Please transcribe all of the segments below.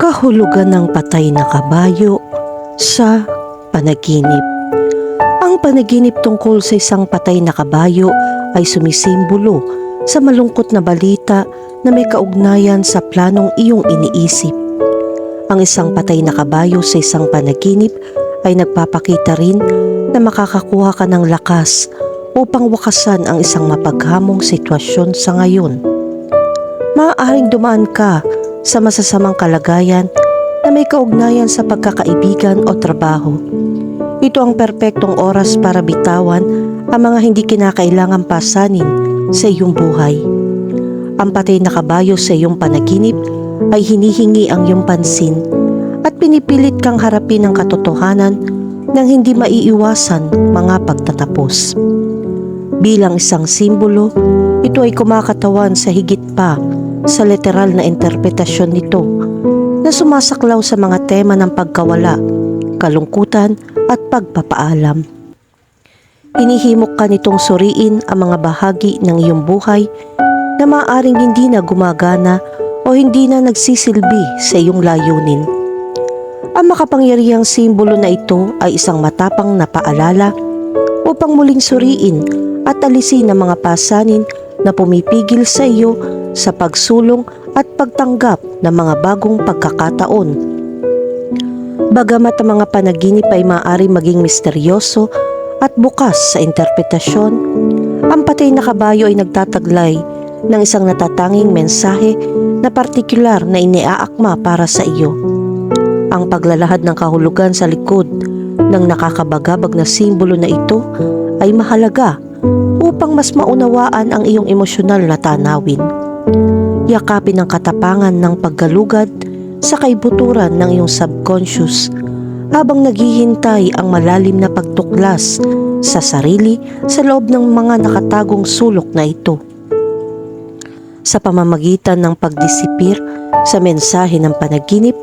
kahulugan ng patay na kabayo sa panaginip. Ang panaginip tungkol sa isang patay na kabayo ay sumisimbolo sa malungkot na balita na may kaugnayan sa planong iyong iniisip. Ang isang patay na kabayo sa isang panaginip ay nagpapakita rin na makakakuha ka ng lakas upang wakasan ang isang mapaghamong sitwasyon sa ngayon. Maaaring dumaan ka sa masasamang kalagayan na may kaugnayan sa pagkakaibigan o trabaho. Ito ang perpektong oras para bitawan ang mga hindi kinakailangang pasanin sa iyong buhay. Ang patay na kabayo sa iyong panaginip ay hinihingi ang iyong pansin at pinipilit kang harapin ang katotohanan ng hindi maiiwasan mga pagtatapos. Bilang isang simbolo, ito ay kumakatawan sa higit pa sa literal na interpretasyon nito na sumasaklaw sa mga tema ng pagkawala, kalungkutan at pagpapaalam. Hinihimok ka nitong suriin ang mga bahagi ng iyong buhay na maaaring hindi na gumagana o hindi na nagsisilbi sa iyong layunin. Ang makapangyarihang simbolo na ito ay isang matapang na paalala upang muling suriin at alisin ang mga pasanin na pumipigil sa iyo sa pagsulong at pagtanggap ng mga bagong pagkakataon. Bagamat ang mga panaginip ay maaari maging misteryoso at bukas sa interpretasyon, ang patay na kabayo ay nagtataglay ng isang natatanging mensahe na partikular na iniaakma para sa iyo. Ang paglalahad ng kahulugan sa likod ng nakakabagabag na simbolo na ito ay mahalaga upang mas maunawaan ang iyong emosyonal na tanawin. Yakapin ang katapangan ng paggalugad sa kaibuturan ng iyong subconscious habang naghihintay ang malalim na pagtuklas sa sarili sa loob ng mga nakatagong sulok na ito. Sa pamamagitan ng pagdisipir sa mensahe ng panaginip,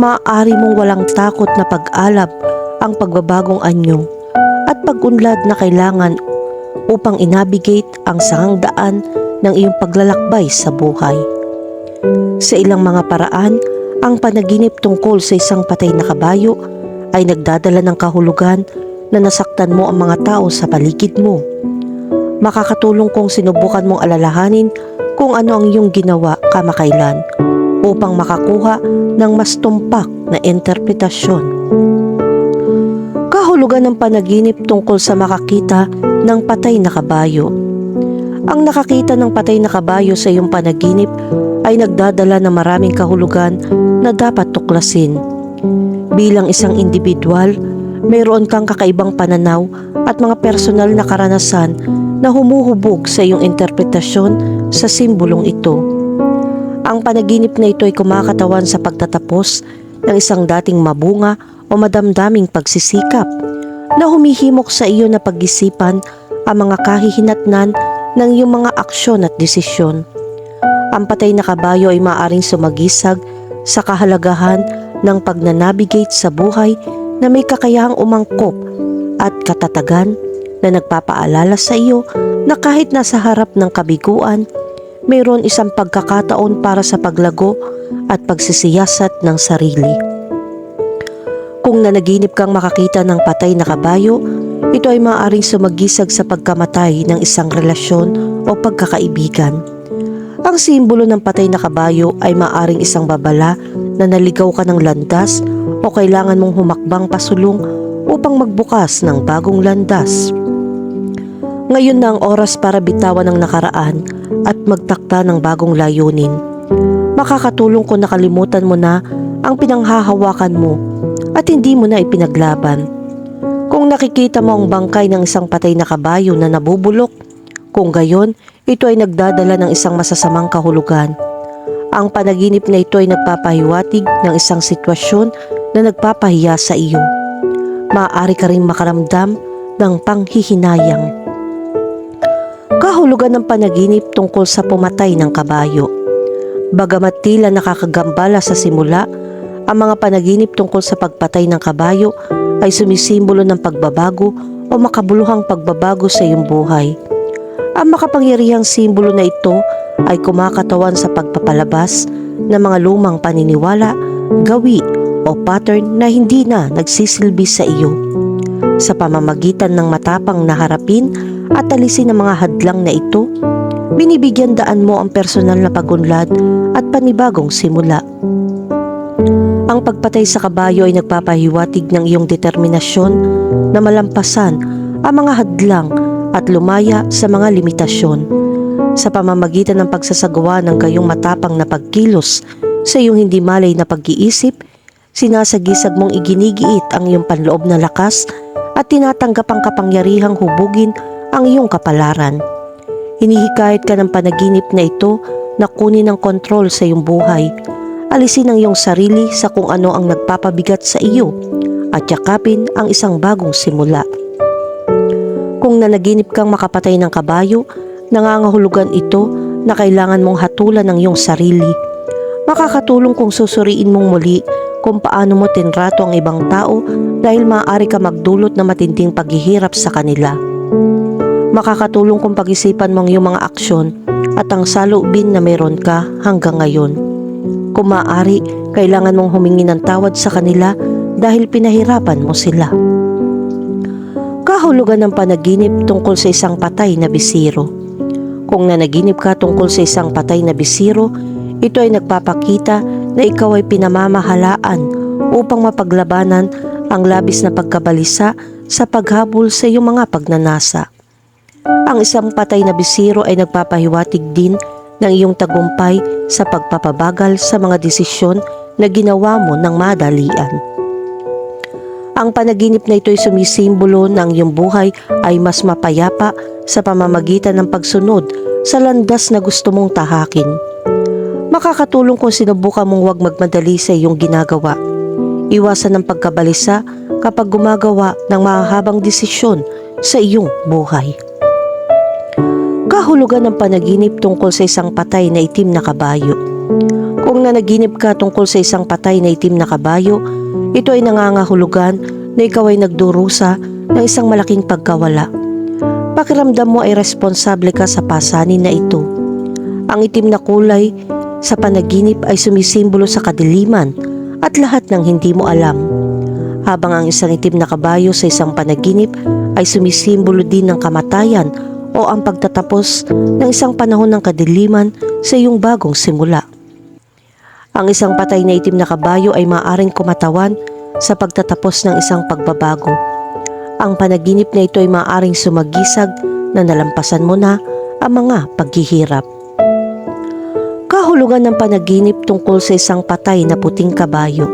maaari mong walang takot na pag-alab ang pagbabagong anyo at pag-unlad na kailangan upang inabigate ang sangdaan ng iyong paglalakbay sa buhay. Sa ilang mga paraan, ang panaginip tungkol sa isang patay na kabayo ay nagdadala ng kahulugan na nasaktan mo ang mga tao sa paligid mo. Makakatulong kung sinubukan mong alalahanin kung ano ang iyong ginawa kamakailan upang makakuha ng mas tumpak na interpretasyon. Kahulugan ng panaginip tungkol sa makakita ng patay na kabayo. Ang nakakita ng patay na kabayo sa iyong panaginip ay nagdadala ng maraming kahulugan na dapat tuklasin. Bilang isang individual, mayroon kang kakaibang pananaw at mga personal na karanasan na humuhubog sa iyong interpretasyon sa simbolong ito. Ang panaginip na ito ay kumakatawan sa pagtatapos ng isang dating mabunga o madamdaming pagsisikap na humihimok sa iyo na pag-isipan ang mga kahihinatnan ng iyong mga aksyon at desisyon. Ang patay na kabayo ay maaring sumagisag sa kahalagahan ng pagnanabigate sa buhay na may kakayahang umangkop at katatagan na nagpapaalala sa iyo na kahit nasa harap ng kabiguan, mayroon isang pagkakataon para sa paglago at pagsisiyasat ng sarili. Kung nanaginip kang makakita ng patay na kabayo, ito ay maaaring sumagisag sa pagkamatay ng isang relasyon o pagkakaibigan. Ang simbolo ng patay na kabayo ay maaaring isang babala na naligaw ka ng landas o kailangan mong humakbang pasulong upang magbukas ng bagong landas. Ngayon na ang oras para bitawan ang nakaraan at magtakta ng bagong layunin. Makakatulong kung nakalimutan mo na ang pinanghahawakan mo at hindi mo na ipinaglaban. Nakikita mo ang bangkay ng isang patay na kabayo na nabubulok, kung gayon, ito ay nagdadala ng isang masasamang kahulugan. Ang panaginip na ito ay nagpapahiwatig ng isang sitwasyon na nagpapahiya sa iyo. Maaari ka rin makaramdam ng panghihinayang. Kahulugan ng panaginip tungkol sa pumatay ng kabayo. Bagamat tila nakakagambala sa simula, ang mga panaginip tungkol sa pagpatay ng kabayo ay sumisimbolo ng pagbabago o makabuluhang pagbabago sa iyong buhay. Ang makapangyarihang simbolo na ito ay kumakatawan sa pagpapalabas ng mga lumang paniniwala gawi o pattern na hindi na nagsisilbi sa iyo. Sa pamamagitan ng matapang na harapin at alisin ang mga hadlang na ito, binibigyan daan mo ang personal na pagunlad at panibagong simula. Ang pagpatay sa kabayo ay nagpapahiwatig ng iyong determinasyon na malampasan ang mga hadlang at lumaya sa mga limitasyon. Sa pamamagitan ng pagsasagawa ng kayong matapang na pagkilos sa iyong hindi malay na pag-iisip, sinasagisag mong iginigiit ang iyong panloob na lakas at tinatanggap ang kapangyarihang hubugin ang iyong kapalaran. Hinihikayat ka ng panaginip na ito na kunin ang kontrol sa iyong buhay. Alisin ang iyong sarili sa kung ano ang nagpapabigat sa iyo at yakapin ang isang bagong simula. Kung nanaginip kang makapatay ng kabayo, nangangahulugan ito na kailangan mong hatulan ng iyong sarili. Makakatulong kung susuriin mong muli kung paano mo tinrato ang ibang tao dahil maaari ka magdulot na matinding paghihirap sa kanila. Makakatulong kung pag-isipan mong iyong mga aksyon at ang salubin na meron ka hanggang ngayon. Kung maaari, kailangan mong humingi ng tawad sa kanila dahil pinahirapan mo sila. Kahulugan ng panaginip tungkol sa isang patay na bisiro. Kung nanaginip ka tungkol sa isang patay na bisiro, ito ay nagpapakita na ikaw ay pinamamahalaan upang mapaglabanan ang labis na pagkabalisa sa paghabol sa iyong mga pagnanasa. Ang isang patay na bisiro ay nagpapahiwatig din ng iyong tagumpay sa pagpapabagal sa mga desisyon na ginawa mo ng madalian. Ang panaginip na ito ay sumisimbolo ng iyong buhay ay mas mapayapa sa pamamagitan ng pagsunod sa landas na gusto mong tahakin. Makakatulong kung sinubukan mong huwag magmadali sa iyong ginagawa. Iwasan ang pagkabalisa kapag gumagawa ng mahahabang desisyon sa iyong buhay. Kahulugan ng panaginip tungkol sa isang patay na itim na kabayo. Kung nanaginip ka tungkol sa isang patay na itim na kabayo, ito ay nangangahulugan na ikaw ay nagdurusa ng isang malaking pagkawala. Pakiramdam mo ay responsable ka sa pasanin na ito. Ang itim na kulay sa panaginip ay sumisimbolo sa kadiliman at lahat ng hindi mo alam. Habang ang isang itim na kabayo sa isang panaginip ay sumisimbolo din ng kamatayan o ang pagtatapos ng isang panahon ng kadiliman sa iyong bagong simula. Ang isang patay na itim na kabayo ay maaaring kumatawan sa pagtatapos ng isang pagbabago. Ang panaginip na ito ay maaaring sumagisag na nalampasan mo na ang mga paghihirap. Kahulugan ng panaginip tungkol sa isang patay na puting kabayo.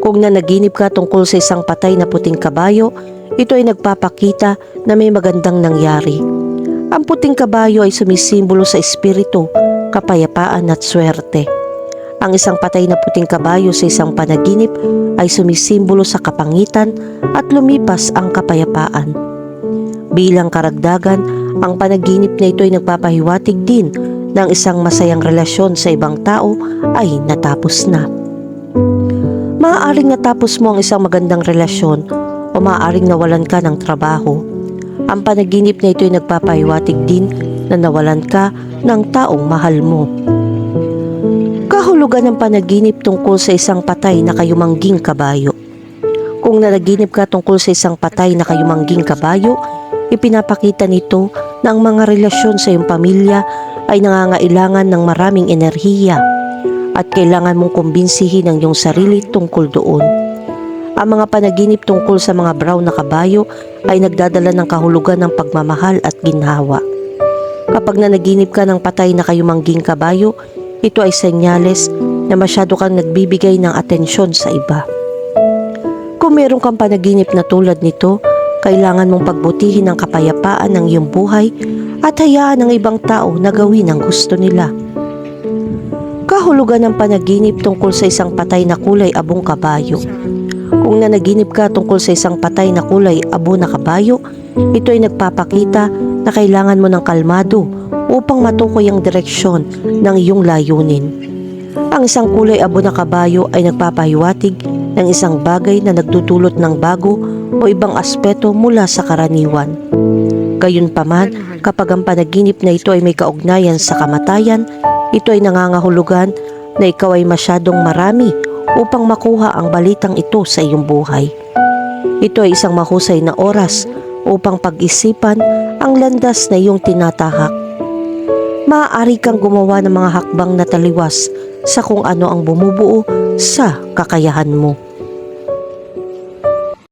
Kung nanaginip ka tungkol sa isang patay na puting kabayo, ito ay nagpapakita na may magandang nangyari. Ang puting kabayo ay sumisimbolo sa espiritu, kapayapaan at swerte. Ang isang patay na puting kabayo sa isang panaginip ay sumisimbolo sa kapangitan at lumipas ang kapayapaan. Bilang karagdagan, ang panaginip na ito ay nagpapahiwatig din ng isang masayang relasyon sa ibang tao ay natapos na. Maaaring natapos mo ang isang magandang relasyon o maaaring nawalan ka ng trabaho. Ang panaginip na ito ay nagpapahiwatig din na nawalan ka ng taong mahal mo. Kahulugan ng panaginip tungkol sa isang patay na kayumangging kabayo. Kung nanaginip ka tungkol sa isang patay na kayumangging kabayo, ipinapakita nito na ang mga relasyon sa iyong pamilya ay nangangailangan ng maraming enerhiya at kailangan mong kumbinsihin ang iyong sarili tungkol doon. Ang mga panaginip tungkol sa mga brown na kabayo ay nagdadala ng kahulugan ng pagmamahal at ginhawa. Kapag nanaginip ka ng patay na kayumangging kabayo, ito ay senyales na masyado kang nagbibigay ng atensyon sa iba. Kung meron kang panaginip na tulad nito, kailangan mong pagbutihin ang kapayapaan ng iyong buhay at hayaan ng ibang tao na gawin ang gusto nila. Kahulugan ng panaginip tungkol sa isang patay na kulay abong kabayo. Kung nanaginip ka tungkol sa isang patay na kulay abo na kabayo, ito ay nagpapakita na kailangan mo ng kalmado upang matukoy ang direksyon ng iyong layunin. Ang isang kulay abo na kabayo ay nagpapahiwatig ng isang bagay na nagdudulot ng bago o ibang aspeto mula sa karaniwan. Gayunpaman, kapag ang panaginip na ito ay may kaugnayan sa kamatayan, ito ay nangangahulugan na ikaw ay masyadong marami upang makuha ang balitang ito sa iyong buhay. Ito ay isang mahusay na oras upang pag-isipan ang landas na iyong tinatahak. Maaari kang gumawa ng mga hakbang na taliwas sa kung ano ang bumubuo sa kakayahan mo.